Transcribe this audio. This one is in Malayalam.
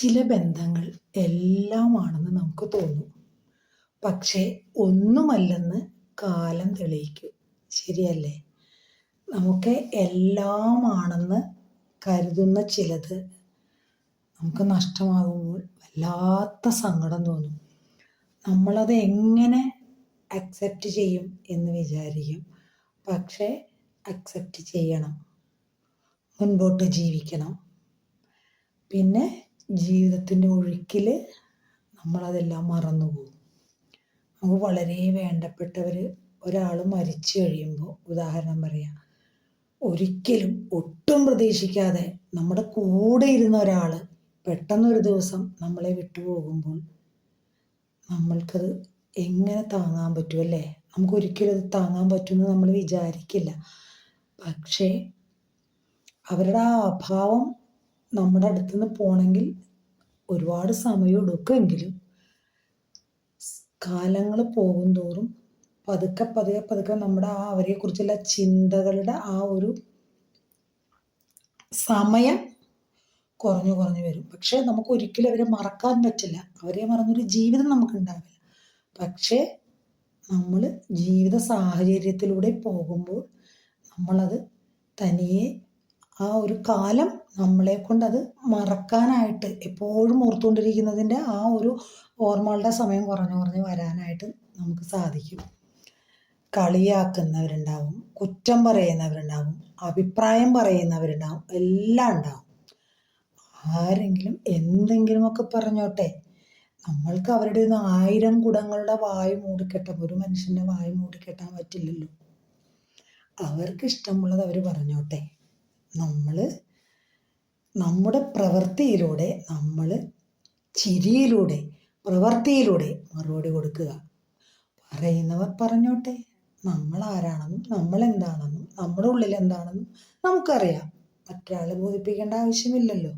ചില ബന്ധങ്ങൾ എല്ലാമാണെന്ന് നമുക്ക് തോന്നും. പക്ഷേ ഒന്നുമല്ലെന്ന് കാലം തെളിയിക്കും. ശരിയല്ലേ? നമുക്ക് എല്ലാമാണെന്ന് കരുതുന്ന ചിലത് നമുക്ക് നഷ്ടമാകുമ്പോൾ വല്ലാത്ത സങ്കടം തോന്നും. നമ്മളത് എങ്ങനെ അക്സെപ്റ്റ് ചെയ്യും എന്ന് വിചാരിക്കും. പക്ഷേ അക്സെപ്റ്റ് ചെയ്യണം. മുൻപോട്ട് ജീവിക്കണം. പിന്നെ ജീവിതത്തിന്റെ ഒഴുക്കിൽ നമ്മളതെല്ലാം മറന്നു പോകും. നമുക്ക് വളരെ വേണ്ടപ്പെട്ടവർ ഒരാൾ മരിച്ചു കഴിയുമ്പോൾ ഉദാഹരണം പറയാം. ഒരിക്കലും ഒട്ടും പ്രതീക്ഷിക്കാതെ നമ്മുടെ കൂടെ ഇരുന്ന ഒരാൾ പെട്ടെന്നൊരു ദിവസം നമ്മളെ വിട്ടുപോകുമ്പോൾ നമ്മൾക്കത് എങ്ങനെ താങ്ങാൻ പറ്റും അല്ലേ? നമുക്ക് ഒരിക്കലും അത് താങ്ങാൻ പറ്റുമെന്ന് നമ്മൾ വിചാരിക്കില്ല. പക്ഷേ അവരുടെ ആ അഭാവം നമ്മുടെ അടുത്തു നിന്ന് പോകണമെങ്കിൽ ഒരുപാട് സമയം എടുക്കുമെങ്കിലും കാലങ്ങൾ പോകും തോറും പതുക്കെ പതുക്കെ പതുക്കെ നമ്മുടെ ആ അവരെക്കുറിച്ചുള്ള ചിന്തകളുടെ ആ ഒരു സമയം കുറഞ്ഞു കുറഞ്ഞു വരും. പക്ഷേ നമുക്ക് ഒരിക്കലും അവരെ മറക്കാൻ പറ്റില്ല. അവരെ മറന്നൊരു ജീവിതം നമുക്ക് ഉണ്ടാവില്ല. പക്ഷേ നമ്മൾ ജീവിത സാഹചര്യത്തിലൂടെ പോകുമ്പോൾ നമ്മളത് തനിയെ ആ ഒരു കാലം നമ്മളെ കൊണ്ട് അത് മറക്കാനായിട്ട് എപ്പോഴും ഓർത്തുകൊണ്ടിരിക്കുന്നതിന്റെ ആ ഒരു ഓർമ്മകളുടെ സമയം കുറഞ്ഞു കുറഞ്ഞ് വരാനായിട്ട് നമുക്ക് സാധിക്കും. കളിയാക്കുന്നവരുണ്ടാവും കുറ്റം പറയുന്നവരുണ്ടാവും അഭിപ്രായം പറയുന്നവരുണ്ടാവും എല്ലാം ഉണ്ടാവും. ആരെങ്കിലും എന്തെങ്കിലുമൊക്കെ പറഞ്ഞോട്ടെ നമ്മൾക്ക് അവരുടെ നിന്ന് ആയിരം കുടങ്ങളുടെ വായു മൂടിക്കെട്ടാൻ ഒരു മനുഷ്യന്റെ വായു മൂടിക്കെട്ടാൻ പറ്റില്ലല്ലോ. അവർക്ക് ഇഷ്ടമുള്ളത് അവർ പറഞ്ഞോട്ടെ. നമ്മൾ നമ്മുടെ പ്രവൃത്തിയിലൂടെ നമ്മൾ ചിരിയിലൂടെ പ്രവൃത്തിയിലൂടെ മറുപടി കൊടുക്കുക. പറയുന്നവർ പറഞ്ഞോട്ടെ. നമ്മൾ ആരാണെന്നും നമ്മൾ എന്താണെന്നും നമ്മുടെ ഉള്ളിൽ എന്താണെന്നും നമുക്കറിയാം. മറ്റൊരാളെ ബോധിപ്പിക്കേണ്ട ആവശ്യമില്ലല്ലോ.